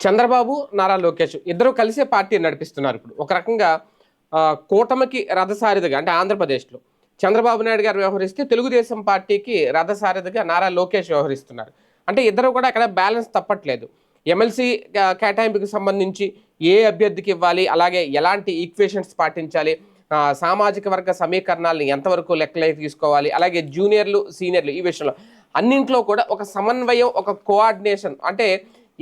చంద్రబాబు నారా లోకేష్ ఇద్దరు కలిసే పార్టీ నడిపిస్తున్నారు ఇప్పుడు. ఒక రకంగా కూటమికి రథసారిదిగా అంటే ఆంధ్రప్రదేశ్లో. చంద్రబాబు నాయుడు గారు వ్యవహరిస్తే తెలుగుదేశం పార్టీకి రథసారిదిగా నారా లోకేష్ వ్యవహరిస్తున్నారు. అంటే ఇద్దరు కూడా అక్కడ బ్యాలెన్స్ తప్పట్లేదు. ఎమ్మెల్సీ కేటాయింపుకి సంబంధించి ఏ అభ్యర్థికి ఇవ్వాలి అలాగే ఎలాంటి ఈక్వేషన్స్ పాటించాలి సామాజిక వర్గ సమీకరణాలను ఎంతవరకు లెక్కలోకి తీసుకోవాలి అలాగే జూనియర్లు సీనియర్లు ఈ విషయంలో అన్నింట్లో కూడా ఒక సమన్వయం ఒక కోఆర్డినేషన్ అంటే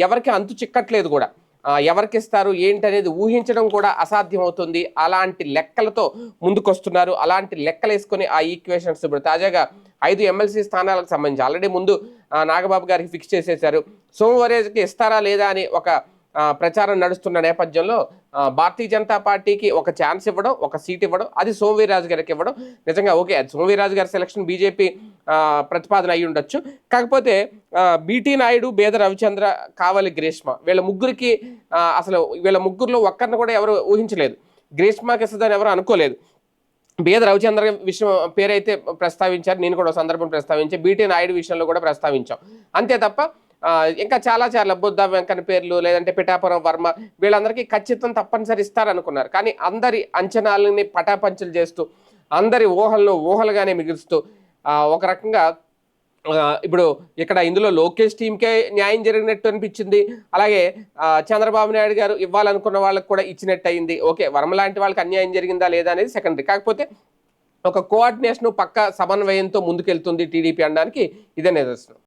ఎవరికి అంతు చిక్కట్లేదు కూడా. ఎవరికిస్తారు ఎవరికి ఇస్తారు ఏంటి అనేది ఊహించడం కూడా అసాధ్యం అవుతుంది అలాంటి లెక్కలతో ముందుకొస్తున్నారు. అలాంటి లెక్కలు వేసుకొని ఆ ఈక్వేషన్స్ ఇప్పుడు తాజాగా ఐదు ఎమ్మెల్సీ స్థానాలకు సంబంధించి ఆల్రెడీ ముందు నాగబాబు గారికి ఫిక్స్ చేసేశారు. సోమవారేజ్కి ఇస్తారా లేదా అని ఒక ప్రచారం నడుస్తున్న నేపథ్యంలో భారతీయ జనతా పార్టీకి ఒక ఛాన్స్ ఇవ్వడం ఒక సీట్ ఇవ్వడం అది సోమవీరాజు గారికి ఇవ్వడం. నిజంగా ఓకే అది సోమవీరాజు గారి సెలక్షన్ బీజేపీ ప్రతిపాదన అయి ఉండొచ్చు. కాకపోతే బీటీ నాయుడు బేద రవిచంద్ర కావలి గ్రీష్మ వీళ్ళ ముగ్గురికి అసలు వీళ్ళ ముగ్గురులో ఒక్కరిని కూడా ఎవరు ఊహించలేదు. గ్రీష్మకి ఇస్తుందని ఎవరు అనుకోలేదు. బేద రవిచంద్ర విషయం పేరైతే ప్రస్తావించారు నేను కూడా సందర్భం ప్రస్తావించాను బీటీ నాయుడు విషయంలో కూడా ప్రస్తావించాం. అంతే తప్ప ఇంకా చాలా చాలా బుద్ధ వెంకన్న పేర్లు లేదంటే పిఠాపురం వర్మ వీళ్ళందరికీ ఖచ్చితం తప్పనిసరి ఇస్తారనుకున్నారు. కానీ అందరి అంచనాలని పటాపంచలు చేస్తూ అందరి ఊహలను ఊహలుగానే మిగులుస్తూ ఒక రకంగా ఇప్పుడు ఇక్కడ ఇందులో లోకేష్ టీంకే న్యాయం జరిగినట్టు అనిపించింది. అలాగే చంద్రబాబు నాయుడు గారు ఇవ్వాలనుకున్న వాళ్ళకి కూడా ఇచ్చినట్టు అయింది ఓకే వర్మ లాంటి వాళ్ళకి అన్యాయం జరిగిందా లేదా అనేది సెకండరీ. కాకపోతే ఒక కోఆర్డినేషన్ పక్క సమన్వయంతో ముందుకెళ్తుంది టీడీపీ అనడానికి ఇదే నిదర్శనం.